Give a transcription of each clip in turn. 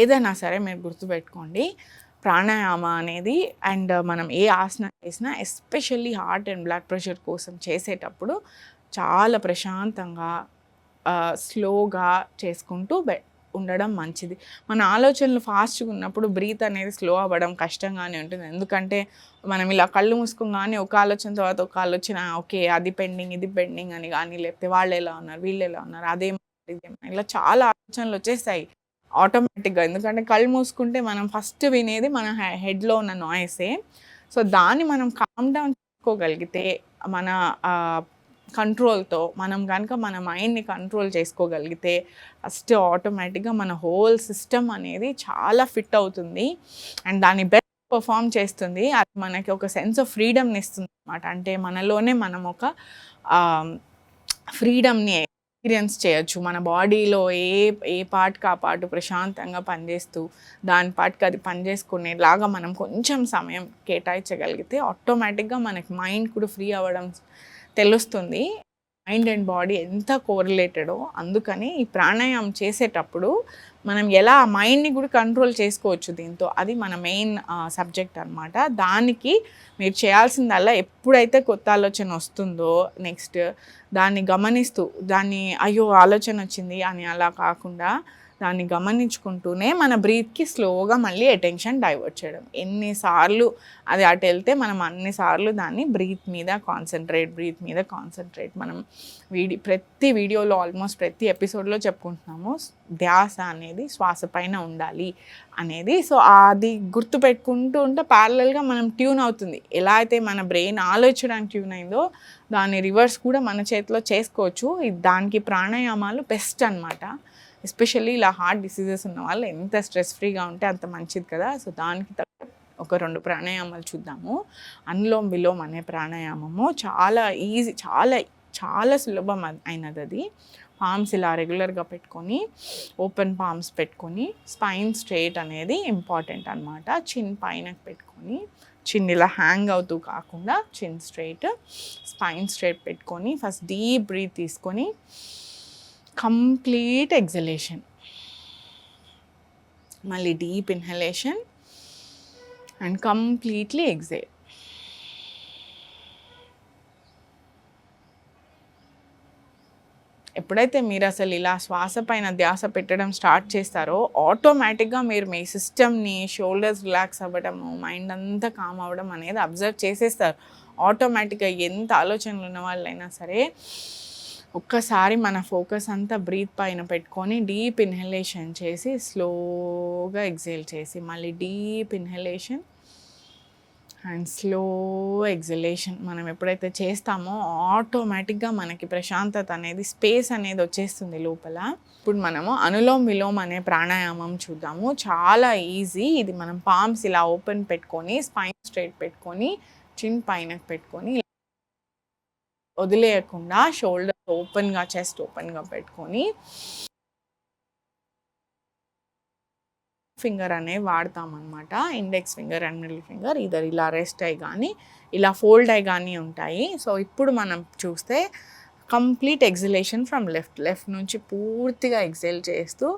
ఏదైనా సరే మీరు గుర్తుపెట్టుకోండి. ప్రాణాయామ అనేది అండ్ మనం ఏ ఆసనం చేసినా especially heart and blood pressure కోసం చేసేటప్పుడు చాలా ప్రశాంతంగా స్లోగా చేసుకుంటూ బె ఉండడం మంచిది. మన ఆలోచనలు ఫాస్ట్గా ఉన్నప్పుడు బ్రీత్ అనేది స్లో అవ్వడం కష్టంగానే ఉంటుంది. ఎందుకంటే మనం ఇలా కళ్ళు మూసుకోగానే ఒక ఆలోచన తర్వాత ఒక ఆలోచన ఓకే అది పెండింగ్ ఇది పెండింగ్ అని కానీ లేకపోతే వాళ్ళు ఎలా ఉన్నారు వీళ్ళు ఎలా ఉన్నారు అదేం ఇలా చాలా ఆలోచనలు వచ్చేస్తాయి. ఆటోమేటిక్గా. ఎందుకంటే కళ్ళు మూసుకుంటే మనం ఫస్ట్ వినేది మన హెడ్లో ఉన్న నాయిసే. సో దాన్ని మనం కామ్ డౌన్ చేసుకోగలిగితే మన కంట్రోల్తో మనం కనుక మన మైండ్ని కంట్రోల్ చేసుకోగలిగితే ఫస్ట్ ఆటోమేటిక్గా మన హోల్ సిస్టమ్ అనేది చాలా ఫిట్ అవుతుంది. అండ్ దాన్ని బెస్ట్ పర్ఫామ్ చేస్తుంది. అది మనకి ఒక సెన్స్ ఆఫ్ ఫ్రీడమ్ని ఇస్తుంది అనమాట అంటే మనలోనే మనం ఒక ఫ్రీడమ్ని ఎక్స్పీరియన్స్ చేయొచ్చు. మన బాడీలో ఏ ఏ పార్ట్కి ఆ పార్ట్ ప్రశాంతంగా పనిచేస్తూ దాని పార్ట్కి అది పనిచేసుకునేలాగా మనం కొంచెం సమయం కేటాయించగలిగితే ఆటోమేటిక్గా మనకి మైండ్ కూడా ఫ్రీ అవ్వడం తెలుస్తుంది. మైండ్ అండ్ బాడీ ఎంత కోరిలేటెడో అందుకని ఈ ప్రాణాయామం చేసేటప్పుడు మనం ఎలా మైండ్ని కూడా కంట్రోల్ చేసుకోవచ్చు దీంతో. అది మన మెయిన్ సబ్జెక్ట్ అనమాట దానికి మీరు చేయాల్సిందల్లా ఎప్పుడైతే కొత్త ఆలోచన వస్తుందో నెక్స్ట్ దాన్ని గమనిస్తూ దాన్ని అయ్యో ఆలోచన వచ్చింది అని అలా కాకుండా దాన్ని గమనించుకుంటూనే మన బ్రీత్కి స్లోగా మళ్ళీ అటెన్షన్ డైవర్ట్ చేయడం. ఎన్నిసార్లు అది అటు వెళ్తే మనం అన్నిసార్లు దాన్ని బ్రీత్ మీద కాన్సన్ట్రేట్ బ్రీత్ మీద కాన్సన్ట్రేట్ మనం వీడి ప్రతి వీడియోలో ఆల్మోస్ట్ ప్రతి ఎపిసోడ్లో చెప్పుకుంటున్నాము ధ్యాస అనేది శ్వాస పైన ఉండాలి అనేది. సో అది గుర్తు పెట్టుకుంటూ ఉంటే ప్యారలల్గా మనం ట్యూన్ అవుతుంది. ఎలా అయితే మన బ్రెయిన్ ఆలోచించడానికి ట్యూన్ అయిందో దాని రివర్స్ కూడా మన చేతిలో చేసుకోవచ్చు. దానికి ప్రాణాయామాలు బెస్ట్ అనమాట ఎస్పెషల్లీ ఇలా హార్ట్ డిసీజెస్ ఉన్న వాళ్ళు ఎంత స్ట్రెస్ ఫ్రీగా ఉంటే అంత మంచిది కదా. సో దానికి ఒక రెండు ప్రాణాయామాలు చూద్దాము. అనులోమ్ విలోమ్ అనే ప్రాణాయామము చాలా ఈజీ చాలా చాలా సులభం అయినది అది. పామ్స్ ఇలా రెగ్యులర్గా పెట్టుకొని ఓపెన్ పామ్స్ పెట్టుకొని స్పైన్ స్ట్రేట్ అనేది ఇంపార్టెంట్ అనమాట చిన్ పైన పెట్టుకొని చిన్ ఇలా హ్యాంగ్ అవుతూ కాకుండా చిన్ స్ట్రేట్ స్పైన్ స్ట్రైట్ పెట్టుకొని ఫస్ట్ డీప్ బ్రీత్ తీసుకొని కంప్లీట్ ఎగ్జలేషన్. మళ్ళీ deep inhalation and completely exhale. ఎప్పుడైతే మీరు అసలు ఇలా శ్వాస పైన ధ్యాస పెట్టడం స్టార్ట్ చేస్తారో ఆటోమేటిక్గా మీరు మీ సిస్టమ్ని షోల్డర్స్ రిలాక్స్ అవ్వడము మైండ్ అంతా కామ్ అవ్వడం అనేది అబ్జర్వ్ చేసేస్తారు. ఆటోమేటిక్గా ఎంత ఆలోచనలు ఉన్న వాళ్ళైనా సరే ఒక్కసారి మన ఫోకస్ అంతా బ్రీత్ పైన పెట్టుకొని డీప్ ఇన్హలేషన్ చేసి స్లోగా ఎగ్జేల్ చేసి మళ్ళీ deep inhalation and slow exhalation మనం ఎప్పుడైతే చేస్తామో ఆటోమేటిక్గా మనకి ప్రశాంతత అనేది స్పేస్ అనేది వచ్చేస్తుంది లోపల. ఇప్పుడు మనము అనులోమ్ విలోమ్ అనే ప్రాణాయామం చూద్దాము. చాలా ఈజీ. ఇది మనం పామ్స్ ఇలా ఓపెన్ పెట్టుకొని స్పైన్ స్ట్రైట్ పెట్టుకొని చిన్ పైన పెట్టుకొని వదిలేయకుండా షోల్డర్ ఓపెన్గా చెస్ట్ ఓపెన్గా పెట్టుకొని ఫింగర్ అనే వాడతామన్నమాట. Index finger and middle finger ఇద్దరు ఇలా రెస్ట్ అయ్యి కానీ ఇలా ఫోల్డ్ అయ్యి కానీ ఉంటాయి. సో ఇప్పుడు మనం చూస్తే complete exhalation from left left నుంచి పూర్తిగా ఎగ్జైల్ చేస్తూ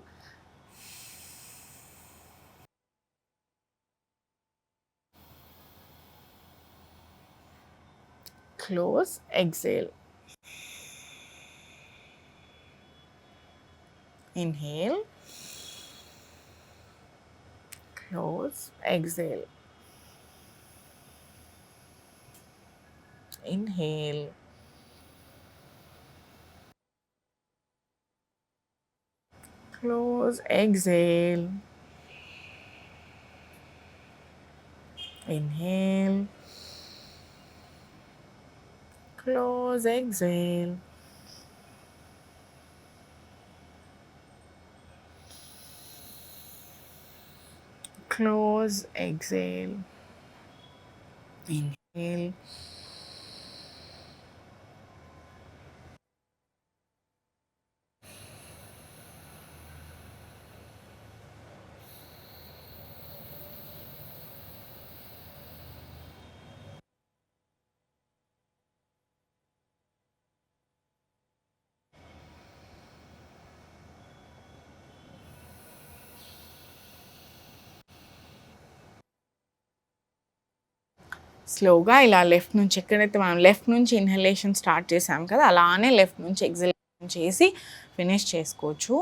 close, exhale. Inhale, close, exhale. Inhale. Close, exhale. Inhale. Close, exhale. close, exhale, inhale, స్లోగా ఇలా లెఫ్ట్ నుంచి ఎక్కడైతే మనం లెఫ్ట్ నుంచి ఇన్హలేషన్ స్టార్ట్ చేసాం కదా అలానే లెఫ్ట్ నుంచి ఎగ్జలేషన్ చేసి ఫినిష్ చేసుకోవచ్చు.